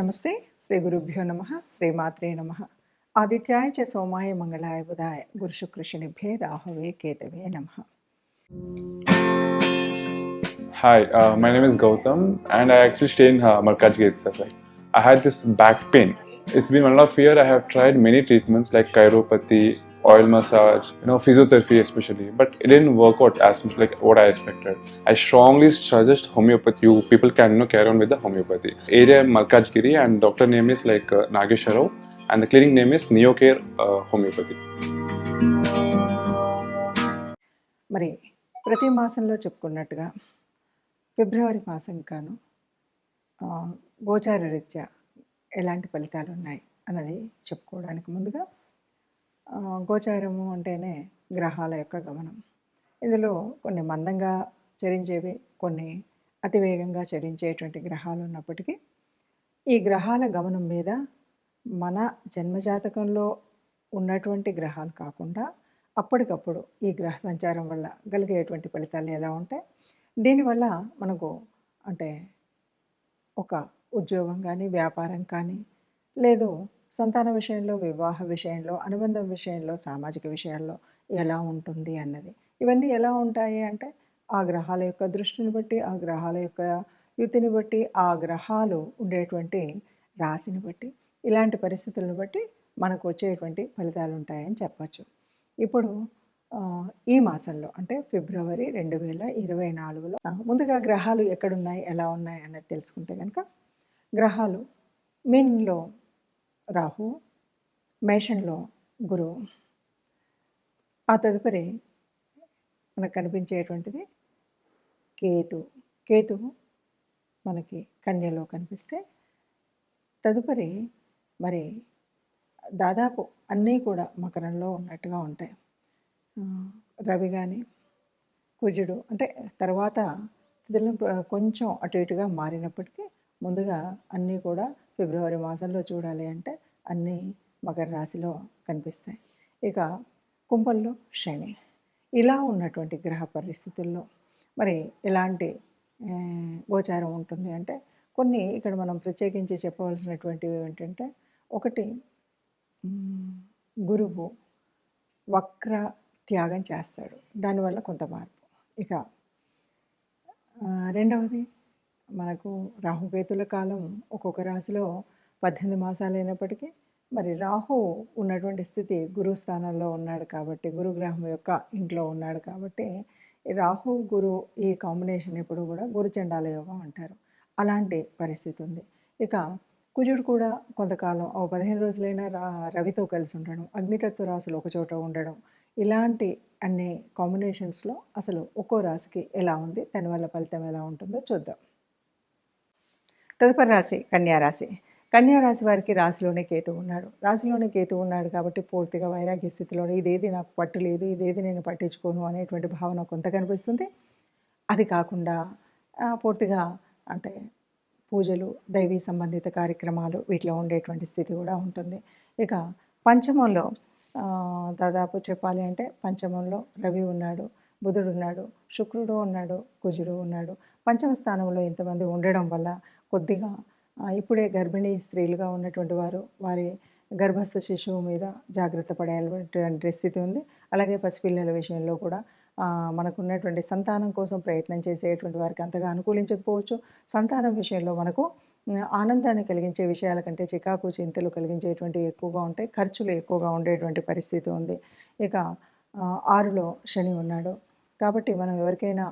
നമസ്തേ ശ്രീ ഗുരുഭ്യോ നമ ശ്രീമാത്രേ നമ ആദിത്യായ ച സോമായ മംഗളായ ബുധായ ഗുരുശുകൃഷ്ണഭ്യേ രാഹവേ കേതവേ നമ Hi, uh, my name is Gautam and I actually stay in uh, Markaj Gate Safai. I had this back pain. It's been one of fear. I have tried many treatments like chiropathy, oil massage, you know, physiotherapy especially, but it didn't work out as much like what I expected. I strongly suggest homeopathy. You people can you know carry on with the homeopathy. Area Malkajgiri, and doctor name is like uh, Nagesha Rao, and the clinic name is Neocare uh, Homeopathy. మరి ప్రతి మాసంలో చెప్పుకున్నట్టుగా ఫిబ్రవరి మాసం కాను ఆ, గోచార రీత్యా ఎలాంటి ఫలితాలు ఉన్నాయి అన్నది చెప్పుకోవడానికి ముందుగా ఆ, గోచారము అంటేనే గ్రహాల యొక్క గమనం. ఇందులో కొన్ని మందంగా చరించేవి కొన్ని అతివేగంగా చరించేటువంటి గ్రహాలు ఉన్నప్పటికీ ఈ గ్రహాల గమనం మీద మన జన్మజాతకంలో ఉన్నటువంటి గ్రహాలు కాకుండా అప్పటికప్పుడు ఈ గ్రహ సంచారం వల్ల కలిగేటువంటి ఫలితాలు ఎలా ఉంటాయి? దీనివల్ల మనకు అంటే ఒక ఉద్యోగం కానీ వ్యాపారం కానీ లేదు సంతాన విషయంలో వివాహ విషయంలో అనుబంధం విషయంలో సామాజిక విషయాల్లో ఎలా ఉంటుంది అన్నది. ఇవన్నీ ఎలా ఉంటాయి అంటే ఆ గ్రహాల యొక్క దృష్టిని బట్టి ఆ గ్రహాల యొక్క యుతిని బట్టి ఆ గ్రహాలు ఉండేటువంటి రాశిని బట్టి ఇలాంటి పరిస్థితులను బట్టి మనకు వచ్చేటువంటి ఫలితాలు ఉంటాయని చెప్పచ్చు. ఇప్పుడు ఈ మాసంలో అంటే ఫిబ్రవరి రెండు వేల ఇరవై నాలుగులో ముందుగా గ్రహాలు ఎక్కడున్నాయి ఎలా ఉన్నాయి అన్నది తెలుసుకుంటే కనుక గ్రహాలు మీన్లో రాహు మేషంలో గురువు. ఆ తదుపరి మనకు కనిపించేటువంటిది కేతు. కేతువు మనకి కన్యలో కనిపిస్తే తదుపరి మరి దాదాపు అన్నీ కూడా మకరంలో ఉన్నట్టుగా ఉంటాయి. రవి కానీ కుజుడు అంటే తర్వాత తిథులను కొంచెం అటు ఇటుగా మారినప్పటికీ ముందుగా అన్నీ కూడా ఫిబ్రవరి మాసంలో చూడాలి అంటే అన్నీ మకర రాశిలో కనిపిస్తాయి. ఇక కుంభంలో శని. ఇలా ఉన్నటువంటి గ్రహ పరిస్థితుల్లో మరి ఎలాంటి గోచారం ఉంటుంది అంటే కొన్ని ఇక్కడ మనం ప్రత్యేకించి చెప్పవలసినటువంటివి ఏంటంటే ఒకటి గురువు వక్ర త్యాగం చేస్తాడు. దానివల్ల కొంత మార్పు. ఇక రెండవది మనకు రాహుకేతుల కాలం ఒక్కొక్క రాశిలో పద్దెనిమిది మాసాలు అయినప్పటికీ మరి రాహు ఉన్నటువంటి స్థితి గురు స్థానంలో ఉన్నాడు కాబట్టి గురుగ్రహం యొక్క ఇంట్లో ఉన్నాడు కాబట్టి రాహు గురు ఈ కాంబినేషన్ ఎప్పుడు కూడా గురుచండాల యోగం అంటారు. అలాంటి పరిస్థితి ఉంది. ఇక కుజుడు కూడా కొంతకాలం ఓ పదిహేను రోజులైనా రా రవితో కలిసి ఉండడం అగ్నితత్వ రాశులు ఒకచోట ఉండడం ఇలాంటి అన్ని కాంబినేషన్స్లో అసలు ఒక్కో రాశికి ఎలా ఉంది దానివల్ల ఫలితం ఎలా ఉంటుందో చూద్దాం. తదుపరి రాశి కన్యారాశి కన్యారాశి కన్యా రాశి వారికి రాశిలోనే కేతు ఉన్నాడు. రాశిలోనే కేతు ఉన్నాడు కాబట్టి పూర్తిగా వైరాగ్య స్థితిలోనే ఇదేది నాకు పట్టలేదు ఇదేది నేను పట్టించుకోను అనేటువంటి భావన కొంత కనిపిస్తుంది. అది కాకుండా పూర్తిగా అంటే పూజలు దైవీ సంబంధిత కార్యక్రమాలు వీటిలో ఉండేటువంటి స్థితి కూడా ఉంటుంది. ఇక పంచమంలో దాదాపు చెప్పాలి అంటే పంచమంలో రవి ఉన్నాడు బుధుడు ఉన్నాడు శుక్రుడు ఉన్నాడు కుజుడు ఉన్నాడు. పంచమ స్థానంలో ఇంతమంది ఉండడం వల్ల కొద్దిగా ఇప్పుడే గర్భిణీ స్త్రీలుగా ఉన్నటువంటి వారు వారి గర్భస్థ శిశువు మీద జాగ్రత్త పడేటువంటి స్థితి ఉంది. అలాగే పసిపిల్లల విషయంలో కూడా మనకున్నటువంటి సంతానం కోసం ప్రయత్నం చేసేటువంటి వారికి అంతగా అనుకూలించకపోవచ్చు. సంతానం విషయంలో మనకు ఆనందాన్ని కలిగించే విషయాల కంటే చికాకు చింతలు కలిగించేటువంటివి ఎక్కువగా ఉంటాయి. ఖర్చులు ఎక్కువగా ఉండేటువంటి పరిస్థితి ఉంది. ఇక ఆరులో శని ఉన్నాడు. కాబట్టి మనం ఎవరికైనా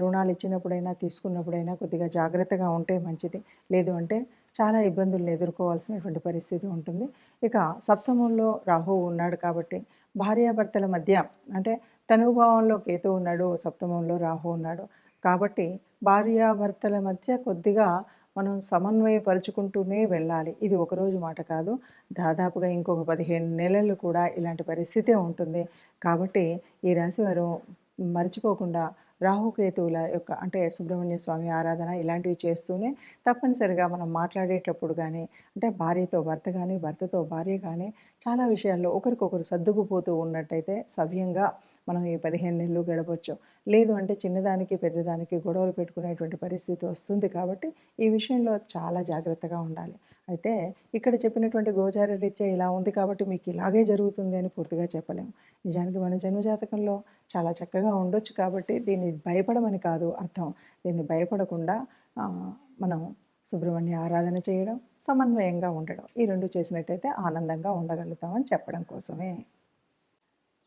రుణాలు ఇచ్చినప్పుడైనా తీసుకున్నప్పుడైనా కొద్దిగా జాగ్రత్తగా ఉంటే మంచిది. లేదు అంటే చాలా ఇబ్బందులను ఎదుర్కోవాల్సినటువంటి పరిస్థితి ఉంటుంది. ఇక సప్తమంలో రాహు ఉన్నాడు కాబట్టి భార్యాభర్తల మధ్య అంటే తనుభావంలో కేతు ఉన్నాడు సప్తమంలో రాహు ఉన్నాడు. కాబట్టి భార్యాభర్తల మధ్య కొద్దిగా మనం సమన్వయపరుచుకుంటూనే వెళ్ళాలి. ఇది ఒకరోజు మాట కాదు. దాదాపుగా ఇంకొక పదిహేను నెలలు కూడా ఇలాంటి పరిస్థితే ఉంటుంది. కాబట్టి ఈ రాశి వారు మర్చిపోకుండా రాహుకేతువుల యొక్క అంటే సుబ్రహ్మణ్య స్వామి ఆరాధన ఇలాంటివి చేస్తూనే తప్పనిసరిగా మనం మాట్లాడేటప్పుడు కానీ అంటే భార్యతో భర్త కానీ భర్తతో భార్య కానీ చాలా విషయాల్లో ఒకరికొకరు సర్దుకుపోతూ ఉన్నట్టయితే సవ్యంగా మనం ఈ పదిహేను నెలలు గడపచ్చు. లేదు అంటే చిన్నదానికి పెద్దదానికి గొడవలు పెట్టుకునేటువంటి పరిస్థితి వస్తుంది కాబట్టి ఈ విషయంలో చాలా జాగ్రత్తగా ఉండాలి. అయితే ఇక్కడ చెప్పినటువంటి గోచార రీత్యా ఇలా ఉంది కాబట్టి మీకు ఇలాగే జరుగుతుంది అని పూర్తిగా చెప్పలేము నిజానికి మన జన్మజాతకంలో చాలా చక్కగా ఉండొచ్చు కాబట్టి దీన్ని భయపడమని కాదు అర్థం. దీన్ని భయపడకుండా మనం సుబ్రహ్మణ్య ఆరాధన చేయడం సమన్వయంగా ఉండడం. ఈ రెండు చేసినట్టయితే ఆనందంగా ఉండగలుగుతామని చెప్పడం కోసమే.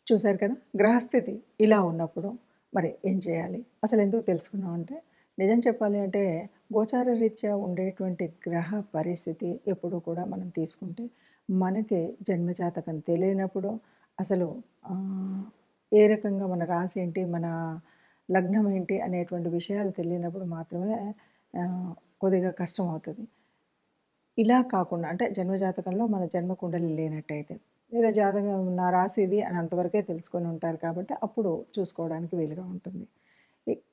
చూశారు కదా? గ్రహస్థితి ఇలా ఉన్నప్పుడు మరి ఏం చేయాలి? అసలు ఎందుకు తెలుసుకున్నాం అంటే నిజం చెప్పాలి అంటే గోచార రీత్యా ఉండేటువంటి గ్రహ పరిస్థితి ఎప్పుడూ కూడా మనం తీసుకుంటే మనకి జన్మజాతకం తెలియనప్పుడు అసలు ఏ రకంగా మన రాశి ఏంటి మన లగ్నం ఏంటి అనేటువంటి విషయాలు తెలియనప్పుడు మాత్రమే కొద్దిగా కష్టం అవుతుంది. ఇలా కాకుండా అంటే జన్మజాతకంలో మన జన్మ కుండలి లేనట్టయితే లేదా జాతకం నా రాసేది ఇది అని అంతవరకే తెలుసుకొని ఉంటారు కాబట్టి అప్పుడు చూసుకోవడానికి వీలుగా ఉంటుంది.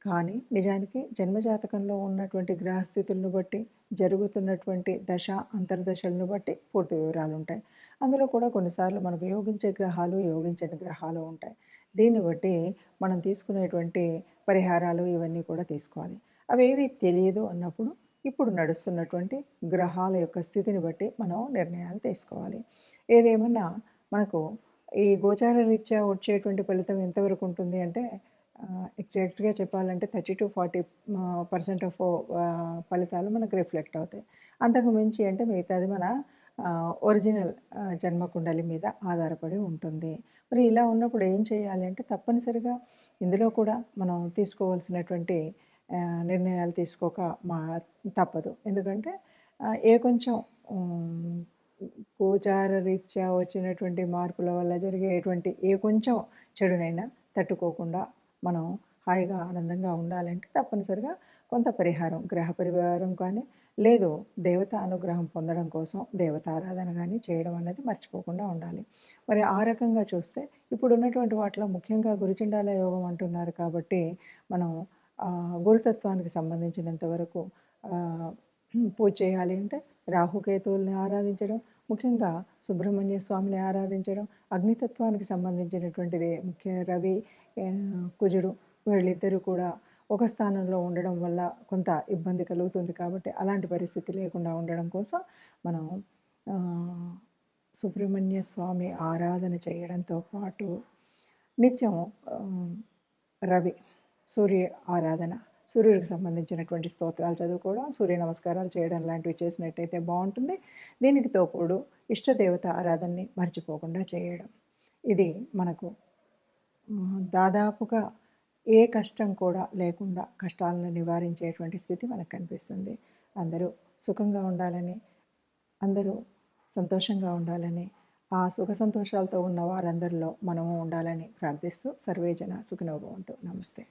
కానీ నిజానికి జన్మజాతకంలో ఉన్నటువంటి గ్రహస్థితులను బట్టి జరుగుతున్నటువంటి దశ అంతర్దశలను బట్టి పూర్తి వివరాలు ఉంటాయి. అందులో కూడా కొన్నిసార్లు మనకు యోగించే గ్రహాలు యోగించని గ్రహాలు ఉంటాయి. దీన్ని బట్టి మనం తీసుకునేటువంటి పరిహారాలు ఇవన్నీ కూడా తీసుకోవాలి. అవేవి తెలియదు అన్నప్పుడు ఇప్పుడు నడుస్తున్నటువంటి గ్రహాల యొక్క స్థితిని బట్టి మనం నిర్ణయాలు తీసుకోవాలి. ఏదేమన్నా మనకు ఈ గోచార రీత్యా వచ్చేటువంటి ఫలితం ఎంతవరకు ఉంటుంది అంటే ఎగ్జాక్ట్గా చెప్పాలంటే thirty two forty percent of ఫలితాలు మనకు రిఫ్లెక్ట్ అవుతాయి. అంతకు మించి అంటే మిగతాది మన ఒరిజినల్ జన్మ కుండలి మీద ఆధారపడి ఉంటుంది. మరి ఇలా ఉన్నప్పుడు ఏం చేయాలి అంటే తప్పనిసరిగా ఇందులో కూడా మనం తీసుకోవాల్సినటువంటి నిర్ణయాలు తీసుకోక మా తప్పదు. ఎందుకంటే ఏ కొంచెం గోచార రీత్యా వచ్చినటువంటి మార్పుల వల్ల జరిగేటువంటి ఏ కొంచెం చెడునైనా తట్టుకోకుండా మనం హాయిగా ఆనందంగా ఉండాలంటే తప్పనిసరిగా కొంత పరిహారం గ్రహ పరిహారం కానీ లేదు దేవత అనుగ్రహం పొందడం కోసం దేవత ఆరాధన కానీ చేయడం అనేది మర్చిపోకుండా ఉండాలి. మరి ఆ రకంగా చూస్తే ఇప్పుడు ఉన్నటువంటి వాటిలో ముఖ్యంగా గురుచిండాల యోగం అంటున్నారు కాబట్టి మనం గురుతత్వానికి సంబంధించినంత వరకు పూజ చేయాలి అంటే రాహుకేతువుల్ని ఆరాధించడం ముఖ్యంగా సుబ్రహ్మణ్య స్వామిని ఆరాధించడం అగ్నితత్వానికి సంబంధించినటువంటిది. ముఖ్య రవి కుజుడు వీళ్ళిద్దరూ కూడా ఒక స్థానంలో ఉండడం వల్ల కొంత ఇబ్బంది కలుగుతుంది కాబట్టి అలాంటి పరిస్థితి లేకుండా ఉండడం కోసం మనం సుబ్రహ్మణ్య స్వామి ఆరాధన చేయడంతో పాటు నిత్యం రవి సూర్య ఆరాధన సూర్యుడికి సంబంధించినటువంటి స్తోత్రాలు చదువుకోవడం సూర్య నమస్కారాలు చేయడం లాంటివి చేసినట్టయితే బాగుంటుంది. దీనికి తోపుడు ఇష్టదేవత ఆరాధనని మర్చిపోకుండా చేయడం. ఇది మనకు దాదాపుగా ఏ కష్టం కూడా లేకుండా కష్టాలను నివారించేటువంటి స్థితి మనకు కనిపిస్తుంది. అందరూ సుఖంగా ఉండాలని అందరూ సంతోషంగా ఉండాలని ఆ సుఖ సంతోషాలతో ఉన్న వారందరిలో మనము ఉండాలని ప్రార్థిస్తూ సర్వేజన సుఖనోభవంతో. నమస్తే.